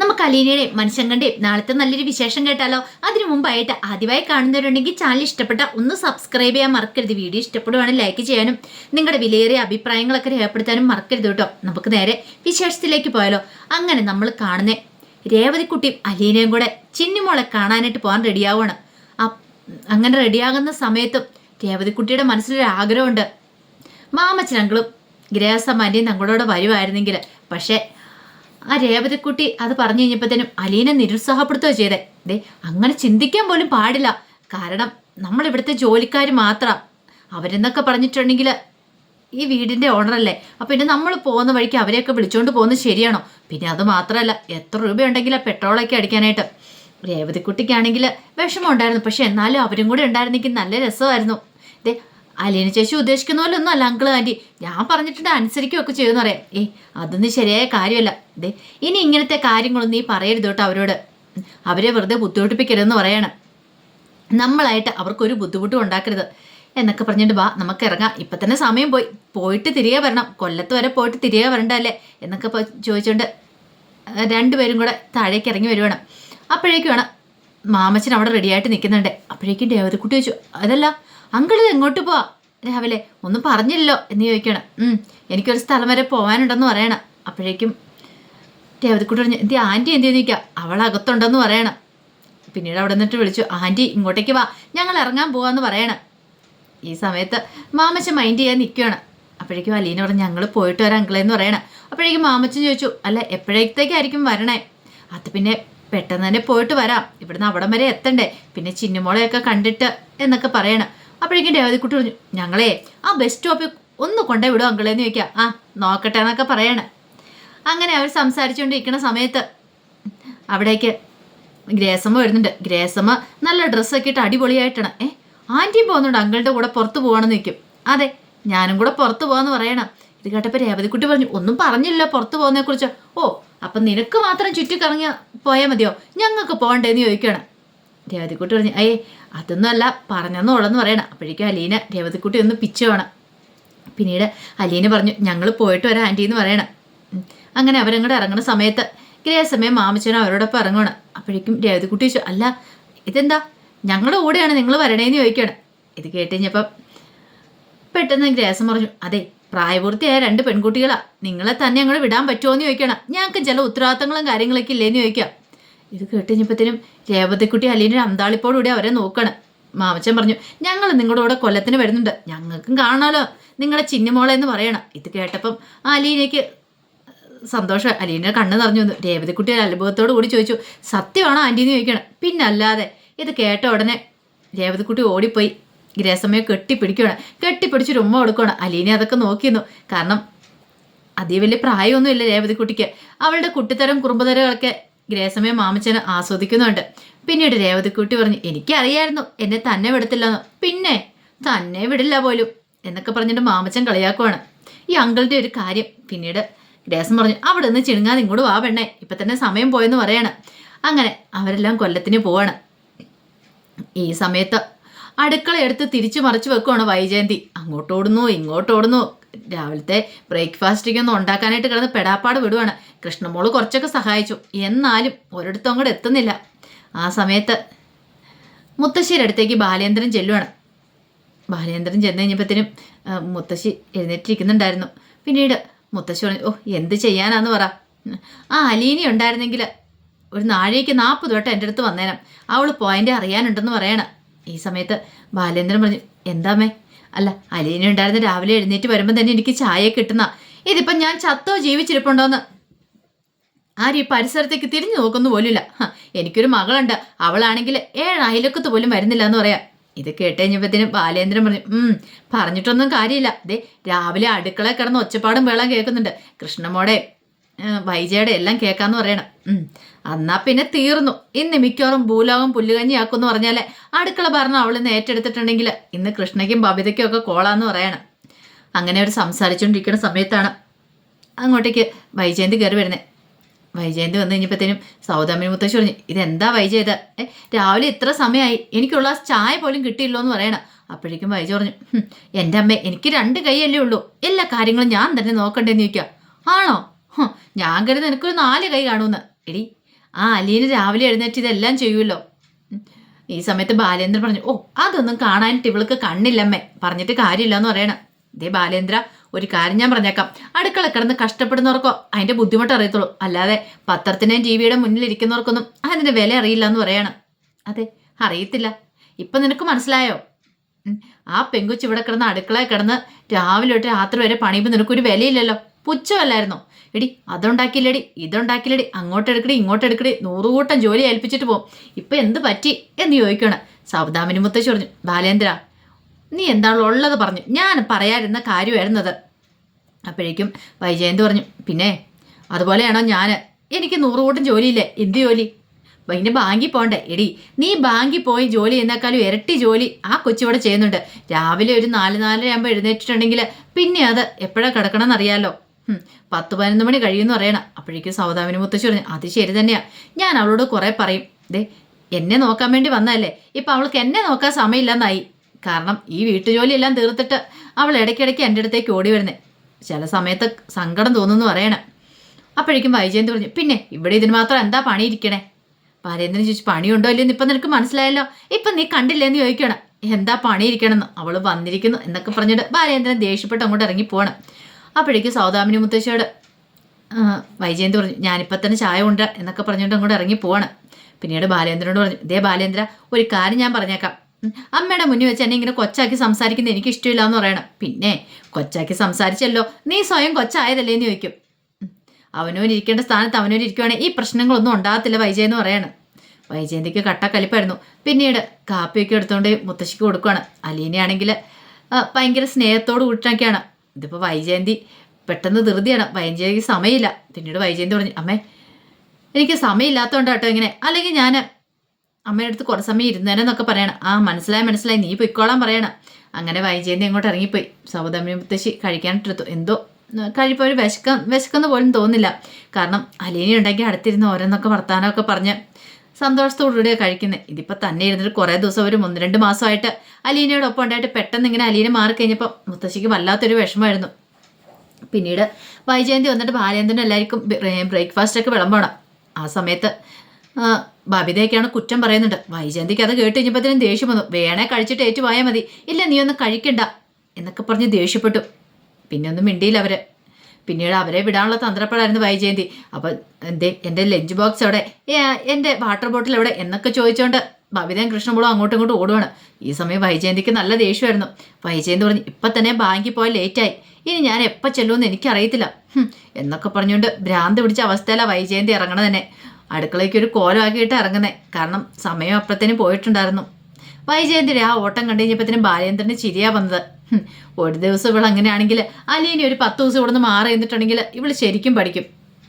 നമുക്ക് അലീനയുടെയും മനുഷ്യങ്കന്റെയും നാളത്തെ നല്ലൊരു വിശേഷം കേട്ടാലോ? അതിനു മുമ്പായിട്ട് ആദ്യമായി കാണുന്നവരുണ്ടെങ്കിൽ ചാനൽ ഇഷ്ടപ്പെട്ട ഒന്ന് സബ്സ്ക്രൈബ് ചെയ്യാൻ മറക്കരുത്. വീഡിയോ ഇഷ്ടപ്പെടുവാണെങ്കിൽ ലൈക്ക് ചെയ്യാനും നിങ്ങളുടെ വിലയേറിയ അഭിപ്രായങ്ങളൊക്കെ രേഖപ്പെടുത്താനും മറക്കരുത് കേട്ടോ. നമുക്ക് നേരെ വിശേഷത്തിലേക്ക് പോയാലോ. അങ്ങനെ നമ്മൾ കാണുന്ന രേവതിക്കുട്ടിയും അലീനയും കൂടെ ചിന്നിമോളെ കാണാനായിട്ട് പോകാൻ റെഡിയാവുകയാണ് അങ്ങനെ റെഡിയാകുന്ന സമയത്തും രേവതിക്കുട്ടിയുടെ മനസ്സിലൊരു ആഗ്രഹമുണ്ട്. മാമച്ചനങ്ങളും ഗ്രഹസമാന്റെയും തങ്ങളോട് വരുമായിരുന്നെങ്കിൽ പക്ഷേ ആ രേവതിക്കുട്ടി അത് പറഞ്ഞു കഴിഞ്ഞപ്പോഴത്തേനും അലീനെ നിരുത്സാഹപ്പെടുത്തുക ചെയ്തേ. ദേ അങ്ങനെ ചിന്തിക്കാൻ പോലും പാടില്ല. കാരണം നമ്മൾ ഇവിടുത്തെ ജോലിക്കാർ മാത്രം. അവരെന്നൊക്കെ പറഞ്ഞിട്ടുണ്ടെങ്കിൽ ഈ വീടിന്റെ ഓണറല്ലേ അപ്പം പിന്നെ നമ്മൾ പോകുന്ന വഴിക്ക് അവരെയൊക്കെ വിളിച്ചുകൊണ്ട് പോകുന്നത് ശരിയാണോ? പിന്നെ അത് മാത്രമല്ല എത്ര രൂപയുണ്ടെങ്കിലും പെട്രോളൊക്കെ അടിക്കാനായിട്ട്. രേവതിക്കുട്ടിക്കാണെങ്കിൽ വിഷമം ഉണ്ടായിരുന്നു. പക്ഷെ എന്നാലും അവരും കൂടെ ഉണ്ടായിരുന്നെങ്കിൽ നല്ല രസമായിരുന്നു. ദേ അലീന ചേച്ചി ഉദ്ദേശിക്കുന്ന പോലെ ഒന്നും അല്ല അങ്കിൾ ആന്റി ഞാൻ പറഞ്ഞിട്ടുണ്ട് അനുസരിക്കുകയൊക്കെ ചെയ്യുമെന്ന് പറയാം. ഏ അതൊന്നും ശരിയായ കാര്യമല്ല. ദേ ഇനി ഇങ്ങനത്തെ കാര്യങ്ങളൊന്നും നീ പറയരുത് കേട്ടോ അവരോട്. അവരെ വെറുതെ ബുദ്ധിമുട്ടിപ്പിക്കരുതെന്ന് പറയണം. നമ്മളായിട്ട് അവർക്കൊരു ബുദ്ധിമുട്ടും ഉണ്ടാക്കരുത്. എന്നൊക്കെ പറഞ്ഞിട്ട് വാ നമുക്ക് ഇറങ്ങാം. ഇപ്പൊ തന്നെ സമയം പോയി. പോയിട്ട് തിരികെ വരണം. കൊല്ലത്ത് വരെ പോയിട്ട് തിരികെ വരണ്ടല്ലേ എന്നൊക്കെ ചോദിച്ചുകൊണ്ട് രണ്ടുപേരും കൂടെ താഴേക്ക് ഇറങ്ങി വരുവാണ്. വേണം മാമച്ചൻ അവിടെ റെഡിയായിട്ട് നിൽക്കുന്നുണ്ട് അപ്പോഴേക്കും ദേവതക്കുട്ടി ചോദിച്ചു അതല്ല അങ്കിൾ എങ്ങോട്ട് പോവാ? രാവിലെ ഒന്നും പറഞ്ഞില്ലല്ലോ എന്ന് ചോദിക്കണം എനിക്കൊരു സ്ഥലം വരെ പോകാനുണ്ടെന്ന് പറയണം. അപ്പോഴേക്കും രേവതിക്കുട്ടി പറഞ്ഞു എന്തി ആന്റി എന്ത് ചോദിക്കുക അവൾ അകത്തുണ്ടെന്ന് പറയണം. പിന്നീട് അവിടെ നിന്നിട്ട് വിളിച്ചു ആന്റി ഇങ്ങോട്ടേക്ക് വാ. ഞങ്ങൾ ഇറങ്ങാൻ പോവാന്ന് പറയണം. ഈ സമയത്ത് മാമച്ച മൈൻഡ് ചെയ്യാൻ നിൽക്കുകയാണ് അപ്പോഴേക്കും അലീന പറഞ്ഞു ഞങ്ങൾ പോയിട്ട് വരാം അങ്കിളെന്ന് പറയണം. അപ്പോഴേക്കും മാമച്ചൻ ചോദിച്ചു അല്ല എപ്പോഴത്തേക്കായിരിക്കും വരണേ? അത് പിന്നെ പെട്ടെന്ന് തന്നെ പോയിട്ട് വരാം. ഇവിടുന്ന് അവിടം വരെ എത്തണ്ടേ? പിന്നെ ചിന്നുമോളെയൊക്കെ കണ്ടിട്ട് എന്നൊക്കെ പറയണം. അപ്പോഴേക്കും രേവതിക്കുട്ടി പറഞ്ഞു ഞങ്ങളെ ആ ബസ് സ്റ്റോപ്പിൽ ഒന്ന് കൊണ്ടേ വിടും അങ്കിളേന്ന് ചോദിക്കാം. ആ നോക്കട്ടെ എന്നൊക്കെ പറയണം. അങ്ങനെ അവർ സംസാരിച്ചുകൊണ്ടിരിക്കുന്ന സമയത്ത് അവിടേക്ക് ഗ്രേസമ്മ വരുന്നുണ്ട്. ഗ്രേസമ്മ നല്ല ഡ്രസ്സൊക്കെ ഇട്ട് അടിപൊളിയായിട്ടാണ്. ഏ ആന്റിയും പോകുന്നുണ്ട്? അങ്കിളുടെ കൂടെ പുറത്ത് പോകണമെന്ന് നിൽക്കും അതെ ഞാനും കൂടെ പുറത്ത് പോകാമെന്ന് പറയണം. ഇത് കേട്ടപ്പോൾ രേവതിക്കുട്ടി പറഞ്ഞു ഒന്നും പറഞ്ഞില്ല പുറത്ത് പോകുന്നതിനെക്കുറിച്ച്. ഓ അപ്പം നിനക്ക് മാത്രം ചുറ്റിക്കറങ്ങി പോയാൽ മതിയോ? ഞങ്ങൾക്ക് പോകണ്ടേന്ന് ചോദിക്കണം. രേവതിക്കുട്ടി പറഞ്ഞു ഏയ് അതൊന്നും അല്ല പറഞ്ഞെന്നോളെന്ന് പറയണം. അപ്പോഴേക്കും അലീന രേവതിക്കുട്ടി ഒന്ന് പിച്ചു വേണം. പിന്നീട് അലീന പറഞ്ഞു ഞങ്ങൾ പോയിട്ട് വരാം ആന്റി എന്ന് പറയണം. അങ്ങനെ അവരങ്ങോട്ട് ഇറങ്ങുന്ന സമയത്ത് ഗ്രേസമയം മാമച്ചനും അവരോടൊപ്പം ഇറങ്ങണം അപ്പോഴേക്കും രേവതിക്കുട്ടി ചോദിച്ചു അല്ല ഇതെന്താ? ഞങ്ങളുടെ കൂടെയാണ് നിങ്ങൾ വരണേന്ന് ചോദിക്കണം. ഇത് കേട്ട് കഴിഞ്ഞപ്പം പെട്ടെന്ന് ഗ്രേസം പറഞ്ഞു അതെ പ്രായപൂർത്തിയായ രണ്ട് പെൺകുട്ടികളാ. നിങ്ങളെ തന്നെ അങ്ങോട്ട് വിടാൻ പറ്റുമോ എന്ന് ചോദിക്കണം. ഞങ്ങൾക്ക് ചില ഉത്തരവാദിത്തങ്ങളും കാര്യങ്ങളൊക്കെ ഇല്ലേന്ന് ചോദിക്കാം. ഇത് കേട്ട് കഴിഞ്ഞപ്പോഴത്തേനും രേവതിക്കുട്ടി അലീന്റെ അന്താളിപ്പോടുകൂടി അവരെ നോക്കണം. മാമച്ചൻ പറഞ്ഞു ഞങ്ങൾ നിങ്ങളുടെ കൂടെ കൊല്ലത്തിന് വരുന്നുണ്ട്. ഞങ്ങൾക്കും കാണാലോ. നിങ്ങളെ ചിന്നിമോളെ എന്ന് പറയണം. ഇത് കേട്ടപ്പം അലീനയ്ക്ക് സന്തോഷം. അലീന കണ്ണ് നിറഞ്ഞു വന്നു. രേവതിക്കുട്ടി അത്ഭുതത്തോടു കൂടി ചോദിച്ചു സത്യമാണോ ആന്റി എന്ന് ചോദിക്കണം പിന്നെ അല്ലാതെ ഇത് കേട്ട ഉടനെ രേവതിക്കുട്ടി ഓടിപ്പോയി. ഗ്രേസമ്മയെ കെട്ടിപ്പിടിക്കുകയാണ്. കെട്ടിപ്പിടിച്ചൊരു ഉമ്മ കൊടുക്കുകയാണ്. അലീനെ അതൊക്കെ നോക്കിയിരുന്നു കാരണം അതേ വലിയ പ്രായമൊന്നുമില്ല രേവതിക്കുട്ടിക്ക്. അവളുടെ കുട്ടിത്തരം കുറുമ്പതരങ്ങളൊക്കെ ഗ്രേസമയം മാമച്ചന് ആസ്വദിക്കുന്നുണ്ട്. പിന്നീട് രേവതിക്കുട്ടി പറഞ്ഞു എനിക്കറിയായിരുന്നു എന്നെ തന്നെ വിടത്തില്ലെന്ന്. പിന്നെ തന്നെ വിടില്ല പോലും എന്നൊക്കെ പറഞ്ഞിട്ട് മാമച്ചൻ കളിയാക്കുവാണ്. ഈ അങ്കിളുടെ ഒരു കാര്യം പിന്നീട് ഗ്രേസം പറഞ്ഞു അവിടെ നിന്ന് ചിണുങ്ങാതെ ഇങ്ങോട്ട് വാ പെണ്ണേ ഇപ്പൊ തന്നെ സമയം പോയെന്ന് പറയാണ്. അങ്ങനെ അവരെല്ലാം കൊല്ലത്തിന് പോവാണ്. ഈ സമയത്ത് അടുക്കള എടുത്ത് തിരിച്ചു മറിച്ചു വെക്കുവാണ് വൈജയന്തി. അങ്ങോട്ടോടുന്നു ഇങ്ങോട്ടോടുന്നു. രാവിലത്തെ ബ്രേക്ക്ഫാസ്റ്റിക്കൊന്നും ഉണ്ടാക്കാനായിട്ട് കിടന്ന് പെടാപ്പാട് വിടുവാണ്. കൃഷ്ണമോൾ കുറച്ചൊക്കെ സഹായിച്ചു. എന്നാലും ഒരിടത്തും അങ്ങോട്ട് എത്തുന്നില്ല. ആ സമയത്ത് മുത്തശ്ശിയുടെ അടുത്തേക്ക് ബാലേന്ദ്രൻ ചെല്ലുവാണ്. ബാലേന്ദ്രൻ ചെന്ന് കഴിഞ്ഞപ്പോഴത്തേനും മുത്തശ്ശി എഴുന്നേറ്റിരിക്കുന്നുണ്ടായിരുന്നു. പിന്നീട് മുത്തശ്ശി പറഞ്ഞു ഓ എന്ത് ചെയ്യാനാന്ന് പറ. ആ അലീനി ഉണ്ടായിരുന്നെങ്കിൽ ഒരു നാഴേക്ക് നാൽപ്പത് വട്ടം എന്റെ അടുത്ത് വന്നേനം. അവൾ പോയിന്റ് അറിയാനുണ്ടെന്ന് പറയണം. ഈ സമയത്ത് ബാലേന്ദ്രൻ പറഞ്ഞു എന്താമേ അല്ല അലീന ഉണ്ടായിരുന്ന രാവിലെ എഴുന്നേറ്റ് വരുമ്പോൾ തന്നെ എനിക്ക് ചായ കിട്ടുന്ന. ഇതിപ്പം ഞാൻ ചത്തോ ജീവിച്ചിരിപ്പുണ്ടോന്ന്? ആരും ഈ പരിസരത്തേക്ക് തിരിഞ്ഞു നോക്കുന്നു പോലില്ല എനിക്കൊരു മകളുണ്ട്. അവളാണെങ്കിൽ ഏഴ് അയലക്കത്ത് പോലും വരുന്നില്ല എന്ന് പറയാം. ഇത് കേട്ടുകഴിഞ്ഞപ്പോഴത്തേനും ബാലേന്ദ്രൻ പറഞ്ഞു ഉം പറഞ്ഞിട്ടൊന്നും കാര്യമില്ല. ദേ രാവിലെ അടുക്കള കിടന്ന് ഒച്ചപ്പാടും വേളം കേൾക്കുന്നുണ്ട്. കൃഷ്ണമോടെ വൈജയുടെ എല്ലാം കേൾക്കാന്ന് പറയണം. എന്നാ പിന്നെ തീർന്നു. ഇന്ന് മിക്കവാറും ഭൂലോകം പുല്ലുകഞ്ഞിയാക്കുമെന്ന് പറഞ്ഞാലേ അടുക്കള ഭരണം അവളിന്ന് ഏറ്റെടുത്തിട്ടുണ്ടെങ്കിൽ ഇന്ന് കൃഷ്ണയ്ക്കും ബബിതയ്ക്കും ഒക്കെ കോളാന്ന് പറയണം. അങ്ങനെ അവർ സംസാരിച്ചുകൊണ്ടിരിക്കുന്ന സമയത്താണ് അങ്ങോട്ടേക്ക് വൈജയന്തി കയറി വരുന്നത് വൈജയന്തി വന്നു കഴിഞ്ഞപ്പോഴത്തേനും സൗദാമിനി മുത്തശ്ശി പറഞ്ഞു ഇതെന്താ വൈജയത് ഏ രാവിലെ ഇത്ര സമയമായി എനിക്കുള്ള ചായ പോലും കിട്ടിയില്ലോ എന്ന് പറയണം. അപ്പോഴേക്കും വൈജ പറഞ്ഞു എന്റെ അമ്മ എനിക്ക് രണ്ട് കൈയല്ലേ ഉള്ളൂ. എല്ലാ കാര്യങ്ങളും ഞാൻ തന്നെ നോക്കണ്ടേന്ന് ചോദിക്കുക ആണോ? ഞാൻ കരുതി എനിക്കൊരു നാല് കൈ കാണുമെന്ന് എടി ആ അലീന് രാവിലെ എഴുന്നേറ്റ് ഇതെല്ലാം ചെയ്യുമല്ലോ ഈ സമയത്ത് ബാലേന്ദ്രൻ പറഞ്ഞു ഓ അതൊന്നും കാണാനിട്ട് ഇവൾക്ക് കണ്ണില്ലമ്മേ പറഞ്ഞിട്ട് കാര്യമില്ല എന്ന് പറയണം. ദേ ബാലേന്ദ്ര ഒരു കാര്യം ഞാൻ പറഞ്ഞേക്കാം. അടുക്കള കിടന്ന് കഷ്ടപ്പെടുന്നവർക്കോ അതിന്റെ ബുദ്ധിമുട്ട് അറിയത്തുള്ളൂ. അല്ലാതെ പത്രത്തിനെയും ടി വിയുടെ മുന്നിൽ ഇരിക്കുന്നവർക്കൊന്നും അതിന്റെ വില അറിയില്ല എന്ന് പറയണം. അതെ അറിയത്തില്ല. ഇപ്പൊ നിനക്ക് മനസ്സിലായോ? ആ പെങ്കുച്ച് ഇവിടെ കിടന്ന് അടുക്കള കിടന്ന് രാവിലെ തൊട്ട് രാത്രി വരെ പണിയുമ്പോൾ നിനക്കൊരു വിലയില്ലല്ലോ. പുച്ഛമല്ലായിരുന്നോ. എടി അതുണ്ടാക്കിയില്ലടി ഇതുണ്ടാക്കില്ലടി അങ്ങോട്ട് എടുക്കടി ഇങ്ങോട്ട് എടുക്കടി നൂറുകൂട്ടം ജോലി ഏൽപ്പിച്ചിട്ട് പോകും ഇപ്പൊ എന്ത് പറ്റി എന്ന് ചോദിക്കണം സൗദാമിനി മുത്തശ്ശി പറഞ്ഞു ബാലേന്ദ്ര നീ എന്താണല്ലോ ഉള്ളത് പറഞ്ഞു. ഞാൻ പറയാതിരുന്ന കാര്യമായിരുന്നത്. അപ്പോഴേക്കും വൈജയന്ത് പറഞ്ഞു പിന്നെ അതുപോലെയാണോ ഞാൻ എനിക്ക് നൂറുകൂട്ടം ജോലിയില്ലേ? എന്ത് ജോലി? പിന്നെ ബാങ്കിൽ പോകണ്ടേ എടി നീ ബാങ്കിൽ പോയി ജോലി ചെയ്യുന്നേക്കാളും ഇരട്ടി ജോലി ആ കൊച്ചിവിടെ ചെയ്യുന്നുണ്ട്. രാവിലെ ഒരു നാല് നാലര ആകുമ്പോൾ എഴുന്നേറ്റിട്ടുണ്ടെങ്കിൽ പിന്നെ അത് എപ്പോഴാണ് കിടക്കണമെന്ന് അറിയാലോ ഉം, പത്ത് പതിനൊന്ന് മണി കഴിയുമെന്ന് പറയണം. അപ്പോഴേക്കും സൗദാമിന് മുത്തശ്ശി പറഞ്ഞു അത് ശരി തന്നെയാണ് ഞാൻ അവളോട് കുറേ പറയും. ദേ എന്നെ നോക്കാൻ വേണ്ടി വന്നതല്ലേ? ഇപ്പം അവൾക്ക് എന്നെ നോക്കാൻ സമയമില്ലെന്നായി. കാരണം ഈ വീട്ടുജോലിയെല്ലാം തീർത്തിട്ട് അവൾ ഇടയ്ക്കിടയ്ക്ക് എന്റെ അടുത്തേക്ക് ഓടി വരുന്നത് ചില സമയത്ത് സങ്കടം തോന്നുന്നു പറയണം. അപ്പോഴേക്കും വൈജയന്ത് പറഞ്ഞു പിന്നെ ഇവിടെ ഇതിന് മാത്രം എന്താ പണി പണിയിരിക്കണേ? പരേന്ദ്രൻ ചോദിച്ചു പണിയുണ്ടോ ഇല്ലെന്ന് ഇപ്പം നിനക്ക് മനസ്സിലായല്ലോ. ഇപ്പം നീ കണ്ടില്ലെന്ന് ചോദിക്കണം എന്താ പണി പണിയിരിക്കണമെന്ന്? അവൾ വന്നിരിക്കുന്നു എന്നൊക്കെ പറഞ്ഞിട്ട് ബാലേന്ദ്രൻ ദേഷ്യപ്പെട്ട് അങ്ങോട്ട് ഇറങ്ങി പോകണം അപ്പോഴേക്കും സൗദാമിനി മുത്തശ്ശിയോട് വൈജയന്തി പറഞ്ഞു ഞാനിപ്പോൾ തന്നെ ചായ ഉണ്ട് എന്നൊക്കെ പറഞ്ഞുകൊണ്ട് അങ്ങോട്ട് ഇറങ്ങി പോവാണ്. പിന്നീട് ബാലേന്ദ്രനോട് പറഞ്ഞു ഇതേ ബാലേന്ദ്ര ഒരു കാര്യം ഞാൻ പറഞ്ഞേക്കാം. അമ്മയുടെ മുന്നിൽ വെച്ച് എന്നെ ഇങ്ങനെ കൊച്ചാക്കി സംസാരിക്കുന്നത് എനിക്ക് ഇഷ്ടമില്ല എന്ന് പറയണം. പിന്നെ കൊച്ചാക്കി സംസാരിച്ചല്ലോ. നീ സ്വയം കൊച്ചായതല്ലേ എന്ന് ചോദിക്കും. ഉം, ഇരിക്കേണ്ട സ്ഥാനത്ത് അവനവൻ ഇരിക്കുവാണെങ്കിൽ ഈ പ്രശ്നങ്ങളൊന്നും ഉണ്ടാകത്തില്ല വൈജയ എന്ന് പറയണം. വൈജയന്തിക്ക് കട്ടക്കലിപ്പായിരുന്നു. പിന്നീട് കാപ്പിയൊക്കെ എടുത്തുകൊണ്ട് മുത്തശ്ശിക്ക് കൊടുക്കുകയാണ് അലീനയാണെങ്കിൽ ഭയങ്കര സ്നേഹത്തോട് കൂട്ടിനൊക്കെയാണ്. ഇതിപ്പോൾ വൈജയന്തി പെട്ടെന്ന് ധൃതിയാണ്. വൈജയന്തിക്ക് സമയമില്ല. പിന്നീട് വൈജയന്തി പറഞ്ഞു അമ്മേ എനിക്ക് സമയമില്ലാത്തതുകൊണ്ട് കേട്ടോ ഇങ്ങനെ. അല്ലെങ്കിൽ ഞാൻ അമ്മയുടെ അടുത്ത് കുറേ സമയം ഇരുന്നേനെന്നൊക്കെ പറയണം. ആ മനസ്സിലായി മനസ്സിലായി. നീ പൊയ്ക്കോളാൻ പറയണം. അങ്ങനെ വൈജയന്തി അങ്ങോട്ട് ഇറങ്ങിപ്പോയി. സൗദമ്മ മുത്തശ്ശി കഴിക്കാനിട്ടെടുത്തു എന്തോ കഴിപ്പോൾ ഒരു വിശക്ക വിശക്കുന്ന പോലും തോന്നില്ല. കാരണം അലീനി ഉണ്ടെങ്കിൽ അടുത്തിരുന്ന് ഓരോന്നൊക്കെ വർത്താനമൊക്കെ പറഞ്ഞ് സന്തോഷത്തോടുകൂടിയാണ് കഴിക്കുന്നത് ഇതിപ്പോൾ തന്നെ ഇരുന്നിട്ട് കുറേ ദിവസം ഒരു ഒന്ന് രണ്ട് മാസമായിട്ട് അലീനയോടൊപ്പം ഉണ്ടായിട്ട് പെട്ടെന്ന് ഇങ്ങനെ അലീന മാറി കഴിഞ്ഞപ്പോൾ മുത്തശ്ശിക്ക് വല്ലാത്തൊരു വിഷമമായിരുന്നു. പിന്നീട് വൈജയന്തി വന്നിട്ട് ബാലേന്ദ്രൻ എല്ലാവർക്കും ബ്രേക്ക്ഫാസ്റ്റ് ഒക്കെ വിളമ്പണം. ആ സമയത്ത് ബബിതയൊക്കെയാണ് കുറ്റം പറയുന്നുണ്ട്. വൈജയന്തിക്ക് അത് കേട്ട് കഴിഞ്ഞപ്പോഴത്തേനും ദേഷ്യം വന്നു. വേണേ കഴിച്ചിട്ട് ഏറ്റുപോയാൽ മതി. ഇല്ല നീ ഒന്നും കഴിക്കണ്ട എന്നൊക്കെ പറഞ്ഞ് ദേഷ്യപ്പെട്ടു. പിന്നെ ഒന്നും മിണ്ടിയില്ല അവർ. പിന്നീട് അവരെ വിടാനുള്ള തന്ത്രപ്പാടായിരുന്നു വൈജയന്തി. അപ്പം എന്തേ എന്റെ ലഞ്ച് ബോക്സ് അവിടെ എന്റെ വാട്ടർ ബോട്ടിൽ എവിടെ? എന്നൊക്കെ ചോദിച്ചുകൊണ്ട് ബബിതയും കൃഷ്ണമുളും അങ്ങോട്ടും ഇങ്ങോട്ടും ഓടുവാണ്. ഈ സമയം വൈജയന്തിക്ക് നല്ല ദേഷ്യമായിരുന്നു. വൈജയന്തി പറഞ്ഞു ഇപ്പം തന്നെ ബാങ്കിൽ പോയാൽ ലേറ്റായി ഇനി ഞാൻ എപ്പോൾ ചെല്ലുമെന്ന് എനിക്കറിയത്തില്ല. എന്നൊക്കെ പറഞ്ഞുകൊണ്ട് ഭ്രാന്ത് പിടിച്ച അവസ്ഥയിലാണ് വൈജയന്തി ഇറങ്ങണത് തന്നെ. അടുക്കളയ്ക്ക് ഒരു കോലമാക്കിയിട്ട് ഇറങ്ങുന്നേ. കാരണം സമയം അപ്പത്തേനും പോയിട്ടുണ്ടായിരുന്നു. വൈജയന്തിരി ആ ഓട്ടം കണ്ടു കഴിഞ്ഞപ്പോഴത്തേനും ബാലേന്ദ്രന് ചിരിയാ വന്നത്. ഒരു ദിവസം ഇവൾ അങ്ങനെയാണെങ്കിൽ അലീനി ഒരു പത്ത് ദിവസം ഇവിടെ നിന്ന് മാറി നിന്നിട്ടുണ്ടെങ്കിൽ ഇവൾ ശരിക്കും പഠിക്കും.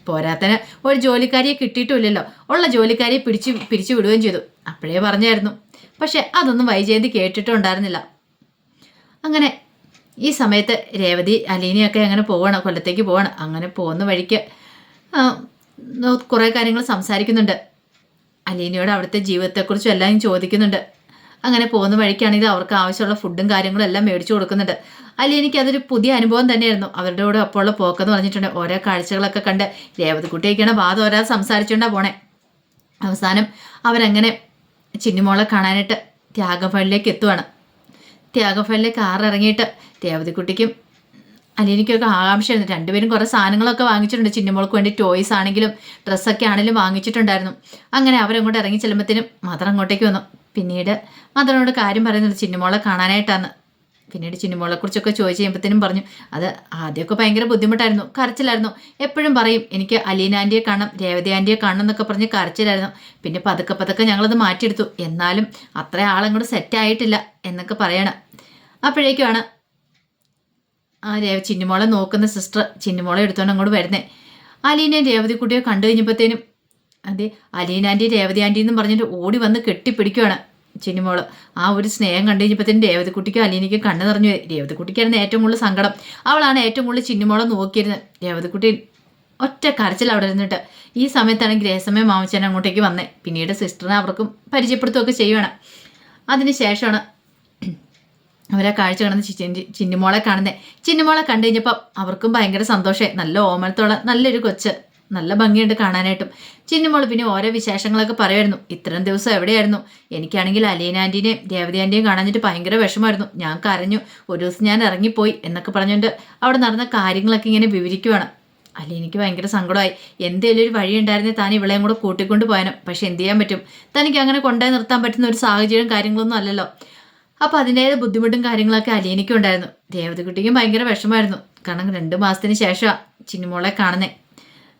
പോരാത്തന് ഒരു ജോലിക്കാരിയെ കിട്ടിയിട്ടുമില്ലല്ലോ. ഉള്ള ജോലിക്കാരിയെ പിടിച്ച് പിരിച്ചു വിടുകയും ചെയ്തു. അപ്പോഴേ പറഞ്ഞായിരുന്നു. പക്ഷെ അതൊന്നും വൈജയന്തി കേട്ടിട്ടുണ്ടായിരുന്നില്ല. അങ്ങനെ ഈ സമയത്ത് രേവതി അലീനിയൊക്കെ അങ്ങനെ പോവാണ് കൊല്ലത്തേക്ക് പോവാണ്. അങ്ങനെ പോകുന്ന വഴിക്ക് കുറേ കാര്യങ്ങൾ സംസാരിക്കുന്നുണ്ട്. അലീനയോട് അവിടുത്തെ ജീവിതത്തെക്കുറിച്ചും എല്ലാം ചോദിക്കുന്നുണ്ട്. അങ്ങനെ പോകുന്ന വഴിക്കാണെങ്കിൽ അവർക്ക് ആവശ്യമുള്ള ഫുഡും കാര്യങ്ങളും എല്ലാം മേടിച്ചു കൊടുക്കുന്നുണ്ട്. അലീനയ്ക്ക് അതൊരു പുതിയ അനുഭവം തന്നെയായിരുന്നു. അവരുടെ കൂടെ ഒപ്പമുള്ള പോക്കെന്ന് പറഞ്ഞിട്ടുണ്ട്. ഓരോ കാഴ്ചകളൊക്കെ കണ്ട് രേവതിക്കുട്ടിയൊക്കെയാണ് വാദം ഒരാൾ സംസാരിച്ചുകൊണ്ടാണ് പോണേ. അവസാനം അവരങ്ങനെ ചിന്നിമോളെ കാണാനായിട്ട് ത്യാഗഫലിലേക്ക് എത്തുവാണ്. ത്യാഗഫലിലേക്ക് കാർ ഇറങ്ങിയിട്ട് രേവതിക്കുട്ടിക്കും എനിക്കൊക്കെ ആകാംക്ഷയായിരുന്നു. രണ്ടുപേരും കുറേ സാധനങ്ങളൊക്കെ വാങ്ങിച്ചിട്ടുണ്ട്. ചിന്നമോൾക്ക് വേണ്ടി ടോയ്സ് ആണെങ്കിലും ഡ്രസ്സൊക്കെ ആണെങ്കിലും വാങ്ങിച്ചിട്ടുണ്ടായിരുന്നു. അങ്ങനെ അവരങ്ങോട്ട് ഇറങ്ങി ചെല്ലുമ്പോഴത്തേനും മദർ അങ്ങോട്ടേക്ക് വന്നു. പിന്നീട് മദറിനോട് കാര്യം പറയുന്നത് ചിന്നമോളെ കാണാനായിട്ടാണ് പിന്നീട് ചിന്നുമോളെ കുറിച്ചൊക്കെ ചോദിച്ചു കഴിയുമ്പോഴത്തേനും പറഞ്ഞു അത് ആദ്യമൊക്കെ ഭയങ്കര ബുദ്ധിമുട്ടായിരുന്നു. കരച്ചിലായിരുന്നു. എപ്പോഴും പറയും എനിക്ക് അലീന ആന്റിയെ കാണണം രേവതി ആന്റിയെ കാണണം എന്നൊക്കെ പറഞ്ഞ് കരച്ചിലായിരുന്നു. പിന്നെ പതുക്കെ പതുക്കെ ഞങ്ങളത് മാറ്റിയെടുത്തു. എന്നാലും അത്ര ആളങ്ങോട്ട് സെറ്റായിട്ടില്ല എന്നൊക്കെ പറയണം. അപ്പോഴേക്കുമാണ് ആ രേവ ചിന്നുമോളെ നോക്കുന്ന സിസ്റ്റർ ചിന്നുമോളെ എടുത്തോണ്ട് അങ്ങോട്ട് വരുന്നേ. അലീനയും രേവതി കുട്ടിയെ കണ്ടു കഴിഞ്ഞപ്പോഴത്തേനും അതെ അലീന ആന്റി രേവതി ആന്റി എന്നും പറഞ്ഞിട്ട് ഓടി വന്ന് കെട്ടിപ്പിടിക്കുവാണ് ചിന്നുമോൾ. ആ ഒരു സ്നേഹം കണ്ടു കഴിഞ്ഞപ്പോഴത്തേനും രേവതിക്കുട്ടിക്കും അലീനയ്ക്കും കണ്ണു നിറഞ്ഞു രേവതിക്കുട്ടിക്കായിരുന്നു ഏറ്റവും കൂടുതൽ സങ്കടം. അവളാണ് ഏറ്റവും കൂടുതൽ ചിന്നുമോളെ നോക്കിയിരുന്നത്. രേവതിക്കുട്ടി ഒറ്റ കരച്ചിൽ അവിടെ ഇരുന്നിട്ട് ഈ സമയത്താണ് ഗ്രഹസമയം മാമച്ചൻ അങ്ങോട്ടേക്ക് വന്നേ. പിന്നീട് സിസ്റ്ററിനെ അവർക്കും പരിചയപ്പെടുത്തുകയൊക്കെ ചെയ്യുവാണ്. അതിന് ശേഷമാണ് അവരാ കാഴ്ച കാണുന്ന ചിന്നി ചിന്നുമോളെ കാണുന്നേ. ചിന്നുമോളെ കണ്ടു കഴിഞ്ഞപ്പം അവർക്കും ഭയങ്കര സന്തോഷമായി. നല്ല ഓമനത്തോളം നല്ലൊരു കൊച്ച്. നല്ല ഭംഗിയുണ്ട് കാണാനായിട്ടും. ചിന്നുമോൾ പിന്നെ ഓരോ വിശേഷങ്ങളൊക്കെ പറയുമായിരുന്നു. ഇത്രയും ദിവസം എവിടെയായിരുന്നു? എനിക്കാണെങ്കിൽ അലീന ആന്റീനെയും ദേവതി ആന്റിയും കാണാഞ്ഞിട്ട് ഭയങ്കര വിഷമായിരുന്നു ഞാൻ കരഞ്ഞു. ഒരു ദിവസം ഞാൻ ഇറങ്ങിപ്പോയി എന്നൊക്കെ പറഞ്ഞുകൊണ്ട് അവിടെ നടന്ന കാര്യങ്ങളൊക്കെ ഇങ്ങനെ വിവരിക്കുവാണ്. അല്ല എനിക്ക് ഭയങ്കര സങ്കടമായി. എന്തേലും ഒരു വഴി ഉണ്ടായിരുന്നേ താൻ ഇവളെയും കൂടെ കൂട്ടിക്കൊണ്ട് പോയാനും. പക്ഷെ എന്ത് ചെയ്യാൻ പറ്റും? തനിക്ക് അങ്ങനെ കൊണ്ടുപോയി നിർത്താൻ പറ്റുന്ന ഒരു സാഹചര്യം കാര്യങ്ങളൊന്നും അല്ലല്ലോ. അപ്പോൾ അതിന്റേത് ബുദ്ധിമുട്ടും കാര്യങ്ങളൊക്കെ അലീനയ്ക്കും ഉണ്ടായിരുന്നു. രേവതിക്കുട്ടിക്കും ഭയങ്കര വിഷമായിരുന്നു കാരണം രണ്ട് മാസത്തിന് ശേഷമാണ് ചിന്നുമോളെ കാണുന്നത്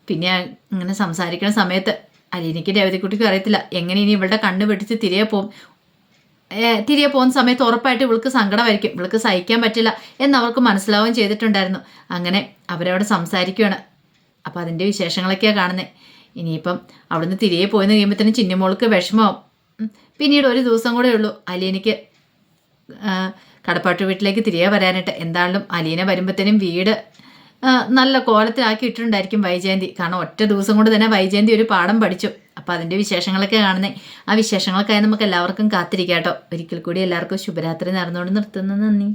പിന്നെ അങ്ങനെ സംസാരിക്കുന്ന സമയത്ത് അലീനയ്ക്ക് രേവതിക്കുട്ടിക്കും അറിയത്തില്ല. എങ്ങനെ ഇനി ഇവളുടെ കണ്ണ് വെട്ടിച്ച് തിരികെ പോകും തിരികെ പോകുന്ന സമയത്ത് ഉറപ്പായിട്ട് ഇവൾക്ക് സങ്കടമായിരിക്കും. ഇവൾക്ക് സഹിക്കാൻ പറ്റില്ല എന്ന് അവർക്ക് മനസ്സിലാവുകയും ചെയ്തിട്ടുണ്ടായിരുന്നു. അങ്ങനെ അവരവിടെ സംസാരിക്കുകയാണ് അപ്പോൾ അതിന്റെ വിശേഷങ്ങളൊക്കെയാണ് കാണുന്നത് ഇനിയിപ്പം അവിടുന്ന് തിരികെ പോയെന്ന് കഴിയുമ്പോൾ തന്നെ ചിന്നമോൾക്ക് വിഷമമാവും. പിന്നീട് ഒരു ദിവസം കൂടെ ഉള്ളൂ അലീനയ്ക്ക് കടപ്പാട്ട് വീട്ടിലേക്ക് തിരികെ വരാനായിട്ട് എന്തായാലും അലീന വരുമ്പോഴത്തേനും വീട് നല്ല കോലത്തിലാക്കി ഇട്ടിട്ടുണ്ടായിരിക്കും വൈജയന്തി. കാരണം ഒറ്റ ദിവസം കൊണ്ട് തന്നെ വൈജയന്തി ഒരു പാഠം പഠിച്ചു. അപ്പോൾ അതിന്റെ വിശേഷങ്ങളൊക്കെ കാണുന്നേ. ആ വിശേഷങ്ങൾക്കായി നമുക്ക് എല്ലാവർക്കും കാത്തിരിക്കാം കേട്ടോ ഒരിക്കൽ കൂടി എല്ലാവർക്കും ശുഭരാത്രി നേർന്നുകൊണ്ട് നിർത്തുന്നു. നന്ദി.